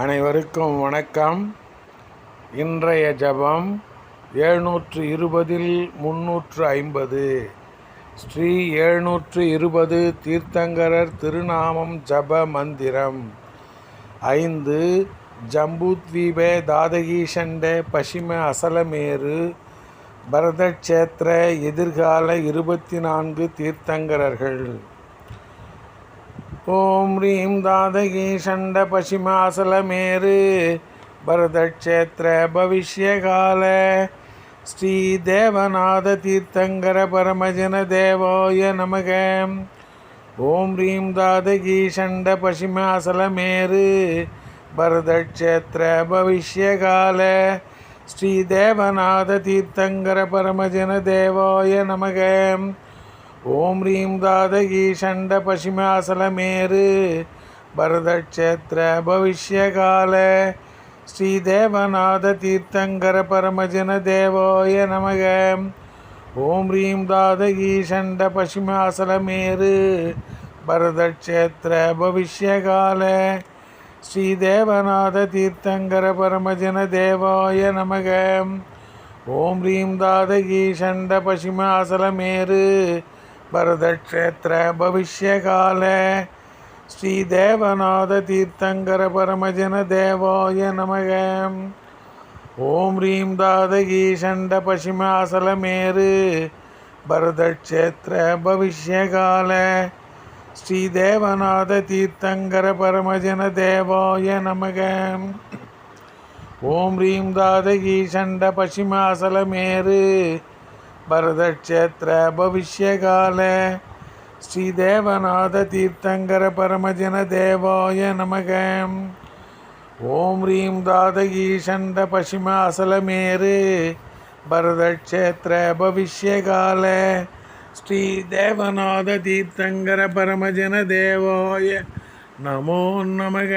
அனைவருக்கும் வணக்கம். இன்றைய ஜபம் எழுநூற்று இருபதில் முன்னூற்று ஐம்பது. ஸ்ரீ எழுநூற்று இருபது தீர்த்தங்கரர் திருநாமம் ஜப மந்திரம். ஐந்து ஜம்பூத்வீபே தாதகீஷண்டே பசிம அசலமேரு. பரதக்ஷேத்திர எதிர்கால இருபத்தி நான்கு தீர்த்தங்கரர்கள். ஓம் ரீம் தாதகி சண்ட பசிமாசலமேரு பரதக்ஷேத்திர பவிஷ்யகால. ஸ்ரீ தேவநாத தீர்த்தங்கர பரமஜன தேவாய நமக. ஓம் ரீம் தாதகி சண்ட பசிமாசலமேரு பரதக்ஷேத்திர பவிஷ்யகால. ஸ்ரீ தேவநாத தீர்த்தங்கர பரமஜன தேவாய நமகம் ஓம் ரீம் தாதகி சண்ட பசிமாசலமேரு பரதக்ஷேத்திர பவிஷ்யகால. ஸ்ரீதேவநாத தீர்த்தங்கர பரமஜன தேவோய நமக. ஓம் ரீம் தாதகி சண்ட பசிமாசலமேரு பரதக்ஷேத்திர பவிஷ்யகால. ஸ்ரீதேவநாத தீர்த்தங்கர பரமஜன தேவாய நமக. ஓம் ரீம் தாதகி சண்ட பசிமாசலமேரு பரதக்ஷேத்திர பவிஷ்யகால. ஸ்ரீ தேவநாத தீர்த்தங்கர பரமஜன தேவாய நமக. ஓம் ரீம் தாதகி ஷண்ட பசிமாசலமேரு பரதக்ஷேத்திர பவிஷ்யகால. ஸ்ரீ தேவநாத தீர்த்தங்கர பரமஜன தேவாய நமக. ஓம் ரீம் தாதகி ஷண்ட பசிமாசலமேரு பரதக்ஷேத்திர பவிஷ்யகால ஸ்ரீ தீர்த்தங்கர பரமஜன தேவாய நமக. ஓம் ரீம் தாதகீஷண்ட பசிம அசலமேரு பரதக்ஷேத்திர பவிஷ்யகால ஸ்ரீ தேவநாத தீர்த்தங்கர பரமஜன தேவாய நமோ நமக.